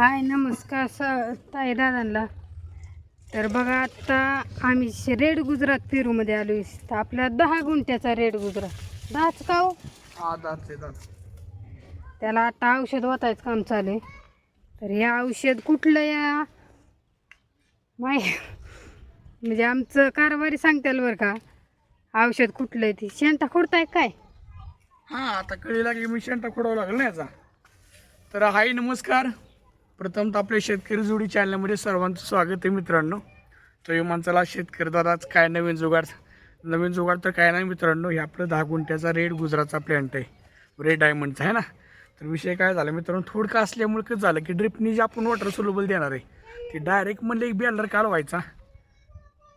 हाय नमस्कार स ताई दादांना. तर बघा आत्ता आम्ही रेड गुजरात पेरूमध्ये आलो तर आपला दहा गुंठ्याचा रेड गुजरात. दहाच का हो? हा त्याला आता औषध वाचायचं काम चालू आहे. तर हे औषध कुठलं या? माय म्हणजे आमचं कारभारी सांगताल बरं का औषध कुठलं आहे ते. शेंटा खोडताय काय? हा आता कळी लागली मी शेंटा खोडावं लागेल ना याचा तर हाय नमस्कार. प्रथम तर आपल्या शेतकरी जोडी चॅनलमध्ये सर्वांचं स्वागत आहे मित्रांनो. तो माणसाला शेतकरी दादाच काय नवीन जुगाड? नवीन जुगाड तर काय नाही मित्रांनो. हे आपलं दहा गुंठ्याचा रेड गुजरातचा प्लॅन्ट आहे. रेड डायमंडचा आहे ना? तर विषय काय झाला मित्रांनो थोडकं असल्यामुळे कसं झालं की ड्रिपनी जे आपण वॉटर सोल्युबल देणार आहे ते डायरेक्ट म्हणलं एक बॅलर कालवायचा.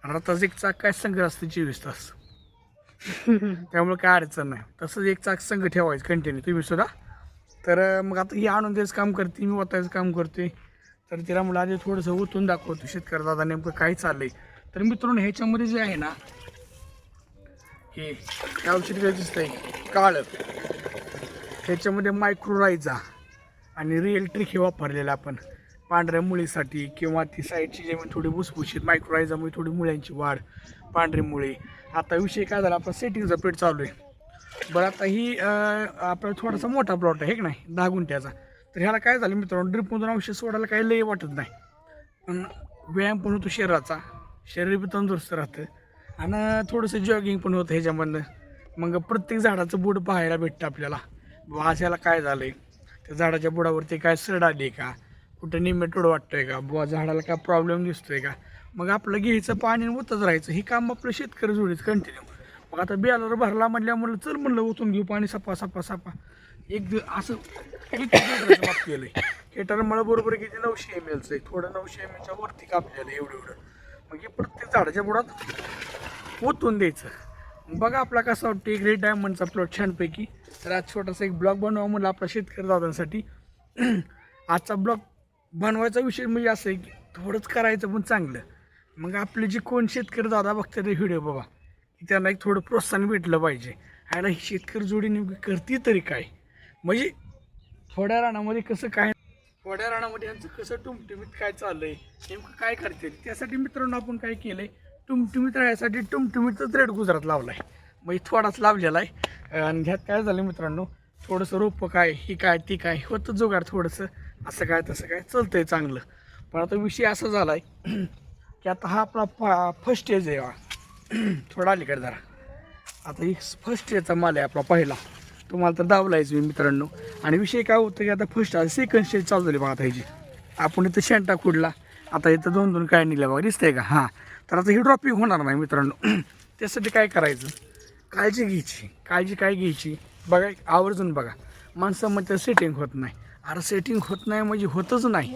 रथाच एक चाक काय संग्रह असतं चोवीस तास. त्यामुळे काय अडचण नाही. तसंच एक चाक संघ ठेवायचं कंटिन्यू तुम्ही सुद्धा? तर मग आता ही आणून द्यायचं काम करते मी ओतायचं काम करते तर तिला मला आधी थोडंसं ओतून दाखवतो शेतकरी दादा नेमकं काय चाललंय. तर मित्रांनो ह्याच्यामध्ये जे आहे ना हे हे औषध काय दिसतंय काळं. ह्याच्यामध्ये मायक्रोरायझा आणि रिअल ट्रिक हे वापरलेलं आपण. पांढऱ्या मुळीसाठी किंवा ती साईडची जमीन थोडी भुसभुशीत मायक्रोरायझामुळे थोडी मुळ्यांची वाढ पांढरी मुळे. आता विषय काय झाला आपण सेटिंगचा पेट चालू आहे. बरं आता ही आपला थोडासा मोठा प्लॉट आहे हे की नाही? दहा गुंठ्याचा तर ह्याला काय झालं मित्रांनो ड्रिपमधून औषध सोडायला काही लय वाटत नाही. पण व्यायाम पण होतो शरीराचा. शरीर बी तंदुरुस्त राहतं. आणि थोडंसं जॉगिंग पण होतं ह्याच्यामधनं. मग प्रत्येक झाडाचं बुड पाहायला भेटतं आपल्याला. बुवा आज काय झालं आहे त्या झाडाच्या बुडावरती काय सरड आली का? कुठं निमेटोड वाटतोय का? बुवा झाडाला काय प्रॉब्लेम दिसतोय का? मग आपलं घ्यायचं पाणी होतच राहायचं. हे काम आपलं शेतकरी जोडीत कंटिन्यू मग आता बियाला भरला म्हणल्या म्हणलं चल म्हणलं ओतून घेऊ पाणी सपा सपा सपा. एक दिवस असं माप केलं आहे हेटर मला बरोबर किती? नऊशे एम एलचं आहे. थोडं नऊशे एम एलच्या वरती कापलेलं आहे एवढं एवढं. मग हे प्रत्येक झाडाच्या बुडात ओतून द्यायचं. बघा आपला कसा वाटतं एक रेड डायमंडचा प्लॉट छानपैकी. तर आज छोटासा एक ब्लॉग बनवा म्हणलं आपला शेतकरी दादांसाठी. आजचा ब्लॉग बनवायचा विषय म्हणजे असं आहे की थोडंच करायचं पण चांगलं. मग आपले जे कोण शेतकरी दादा बघतात ते व्हिडिओ बाबा त्यांना एक थोडं प्रोत्साहन भेटलं पाहिजे. आणि ही शेतकरी जोडी नेमकी करते तरी काय? म्हणजे थोड्या रानामध्ये कसं काय थोड्या रानामध्ये यांचं कसं टुमटुमीत काय चाललं आहे नेमकं काय करते त्यासाठी मित्रांनो आपण काय केलं आहे टुमटुमीत राहण्यासाठी टुमटुमीतच रेड गुजरात लावला आहे म्हणजे थोडाच लावलेला आहे. आणि ह्यात काय झालं मित्रांनो? थोडंसं रोपं काय ही काय ती काय होतं जुगार थोडंसं. असं काय तसं काय चालतं आहे चांगलं. पण आता विषय असा झाला आहे की आता हा आपला फा फर्स्ट एज आहे थोडा अलीकडे जरा. आता ही फर्स्ट इयरचा माल आहे आपला पहिला. तुम्हाला तर दावलायच मी मित्रांनो. आणि विषय काय होतं की आता फर्स्ट सेकंड स्टेज चालू झाली बघा आता ह्याची आपण इथं शेंटा खुडला. आता इथं दोन दोन काय निघल्या बघा. दिसतंय का? हां. तर आता ही ड्रॉपिंग होणार नाही मित्रांनो. त्यासाठी काय करायचं? काळजी घ्यायची. काळजी काय घ्यायची? बघा आवर्जून बघा. माणसामध्ये सेटिंग होत नाही. अरे सेटिंग होत नाही म्हणजे होतच नाही.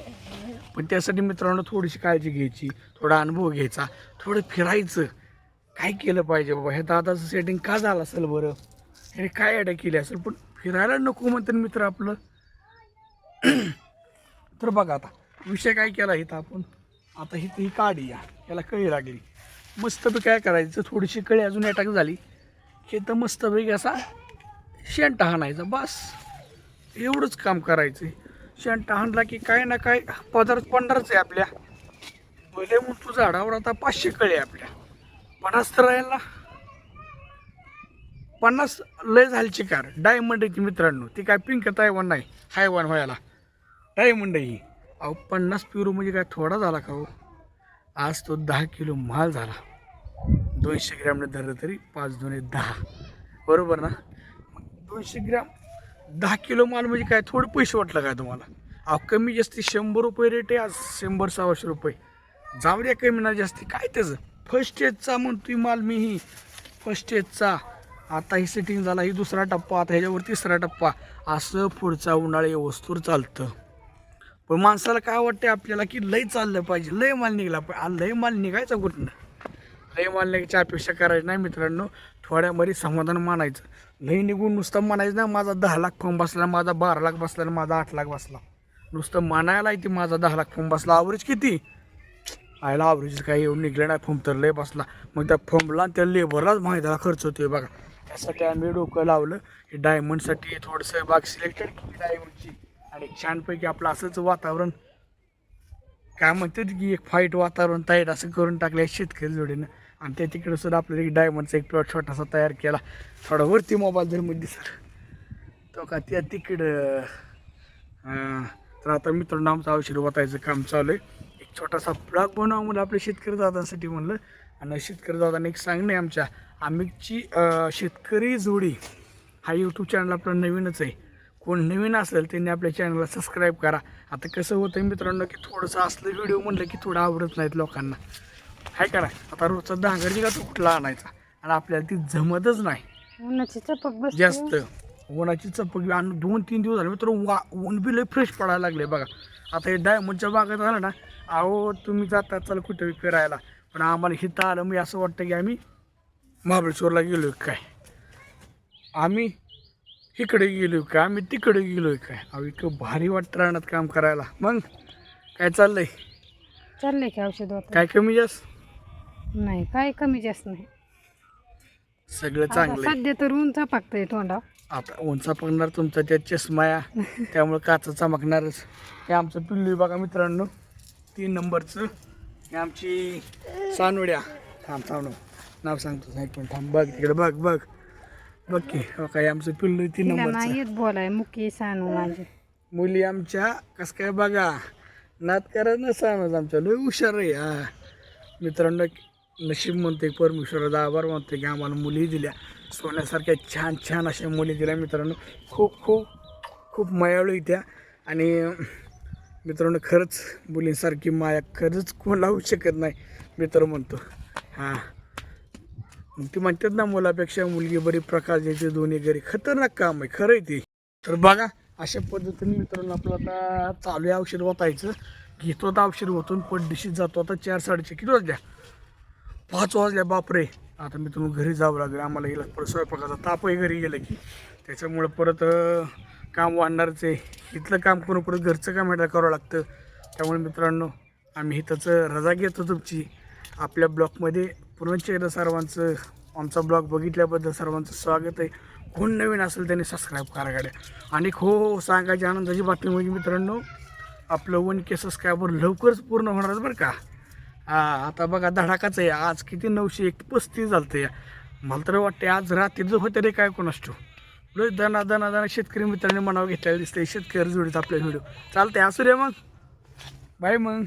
पण त्यासाठी मित्रांनो थोडीशी काळजी घ्यायची. थोडा अनुभव घ्यायचा. थोडं फिरायचं. काय केलं पाहिजे बाबा? हे दादाचं सेटिंग का झालं असेल बरं? ह्याने काय अटॅक केली असेल? पण फिरायला नको म्हणतात मित्र आपलं. तर बघा आता विषय काय केला इथं आपण? आता ही ही काढी या याला कळी लागली. मस्तपैकी काय करायचं? थोडीशी कळी अजून अटॅक झाली. हे तर मस्तपैकी असा शेंटा हाणायचा बस. एवढंच काम करायचं शेंटा हाणला की काय ना काय पदार्थ पडणारच आहे आपल्या. भले मग तू झाडावर आता पाचशे कळे आहे आपल्या. पन्नास तर राहील ना. पन्नास लय झालीची कार डायमंड आहे ती मित्रांनो ती काय पिंक तायवान नाही. हायवान व्हायला. डायमंड आहे ही. अहो पन्नास प्युरो म्हणजे काय थोडा झाला का हो? आज तो दहा किलो माल झाला. दोनशे ग्रॅमने धरलं तरी पाच दोन दहा. बरोबर ना? मग दोनशे ग्रॅम दहा किलो माल म्हणजे काय? थोडं पैसे वाटलं काय तुम्हाला? अहो कमी जास्ती शंभर रुपये रेट आहे आज शंभर सव्वाशे रुपये. जाऊ द्या कमी ना जास्ती. काय त्याचं? फर्स्ट एजचा म्हणतोय माल मीही फर्स्ट एजचा आता ही सेटिंग झाला ही दुसरा टप्पा आता ह्याच्यावर तिसरा टप्पा. असं पुढचा उन्हाळी वस्तूर चालतं. पण माणसाला काय वाटतं आपल्याला की लय चाललं पाहिजे लय माल निघाला पाहिजे. आ, लय माल निघायचा कुठनं? लय माल निघायची अपेक्षा करायची नाही मित्रांनो. थोड्यामध्ये समाधान मानायचं. लय निघून नुसतं मानायचं ना माझा दहा लाख फॉर्म बसला माझा बारा लाख बसला आणि माझा आठ लाख बसला. नुसतं मानायला येते माझा दहा लाख फॉर्म बसला. ॲव्हरेज किती? आयला ॲव्हरेज काही येऊन निघलं नाही. फोम तर लय बसला. मग त्या फोमला आणि त्या लेबरलाच माहितीला खर्च होतोय बघा. त्यासाठी आम्ही डोकं लावलं हे डायमंडसाठी थोडंसं बाग सिलेक्टेड केली डायमंडची आणि छानपैकी आपलं असंच वातावरण. काय म्हणतात की एक फाईट वातावरण तयार असं करून टाकलं आहे शेतकरी जोडीनं. आणि त्या तिकडे सुद्धा आपल्याला एक डायमंडचा एक प्लॉट छोटासा तयार केला. थोडा वरती मोबाईल जर मध्ये सर. तो का त्या तिकडं तर आता मित्रांनो आमचं औषध वाटायचं काम चालू आहे. छोटासा ब्लॉग बनवा म्हणलं आपल्या शेतकरी दादांसाठी म्हणलं. आणि शेतकरी दादांनी एक सांगणे आमच्या आम्हीची शेतकरी जोडी हा यूट्यूब चॅनल आपला नवीनच आहे. कोण नवीन असेल त्यांनी आपल्या चॅनलला सबस्क्राईब करा. आता कसं होतं मित्रांनो की थोडंसं असलं व्हिडिओ म्हणलं की थोडं आवडत नाहीत लोकांना. हाय करा आता रोजचा डांगरजी का तो कुठला आणायचा? आणि आपल्याला ती जमतच नाही. उन्हाची चपक जास्त. उन्हाची चपक आणि दोन तीन दिवस झाले मित्र वा ऊन बी लय फ्रेश पडायला लागले बघा. आता हे डायमंडच्या बागात आलं ना अहो तुम्ही जाता चला कुठे फिरायला. पण आम्हाला हिथं आलं मी असं वाटतं की आम्ही महाबळेश्वरला गेलो काय? आम्ही इकडे गेलो काय आम्ही तिकडे गेलो काय? अहो इतकं भारी वाटतं राहण्यात काम करायला. मग काय चाललंय? चाललंय की औषध काय कमी जास्त? नाही काय कमी जास्त नाही. सगळं आता चांगलं सध्या तर ऊन चपाकतंय तोंडा आता उंचा पडणार तुमचा त्या चष्माया त्यामुळे काचा चमकणारच. हे आमचं पिल्लू बघा मित्रांनो. तीन नंबरचं. आमची सानवड्या. थांब थांब नाव सांगतो एक मिनिट थांब. बघ तिकडे बघ बघ. बघ की हो काय आमचं पिल्लू तीन येत बोलाय मुकी सांगू माझी. मुली आमच्या कसं काय बघा नात करा ना सांगत आमच्या. लय हुशार आहे हा. मित्रांनो नशीब म्हणते परमेश्वराचा आभार म्हणते की आम्हाला मुली दिल्या. सोन्यासारख्या छान छान अशा मुली दिल्या मित्रांनो. खूप खूप खूप मायाळू त्या. आणि मित्रांनो खरंच मुलींसारखी माया खरंच कोण लावू शकत नाही मित्र म्हणतो. हां. मग ती म्हणतात ना मुलापेक्षा मुलगी बरी प्रकाश द्यायची दोन्ही घरी खतरनाक काम आहे खरं आहे ते. तर बघा अशा पद्धतीने मित्रांनो आपलं आता चालू आहे औषध वाचायचं घेतो आता औषध वाचून पडदिशीत जातो आता चार साडेचार किती वाजल्या? पाच वाजल्या बापरे. आता मी घरी जावं लागेल आम्हाला गेला परत स्वयंपाकाचा ताप आहे घरी गेलं की त्याच्यामुळं परत काम वाढणारच. आहे इथलं काम करून परत घरचं काम एकदा करावं लागतं. त्यामुळे मित्रांनो आम्ही इथंच रजा घेतो तुमची. आपल्या ब्लॉगमध्ये पुन्हा एकदा सर्वांचं आमचा ब्लॉग बघितल्याबद्दल सर्वांचं स्वागत आहे. कोण नवीन असेल त्यांनी सबस्क्राईब करा गाड्या. आणि हो सांगायची आनंदाची बातमी म्हणजे मित्रांनो आपलं वन के सबस्क्रायबर लवकरच पूर्ण होणारच बरं का. हा आता बघा धडाकाच आहे. आज किती नऊशे एक पस्तीस झालं या मला तर वाटते आज रात्री होते रे काय कोण असतो? लय दना दना दना शेतकरी मित्रांनी मनावर घेतलेलं दिसतंय. शेतकरी जोडीत आपल्या व्हिडिओ. चालतंय असू रे मग. बाय मग.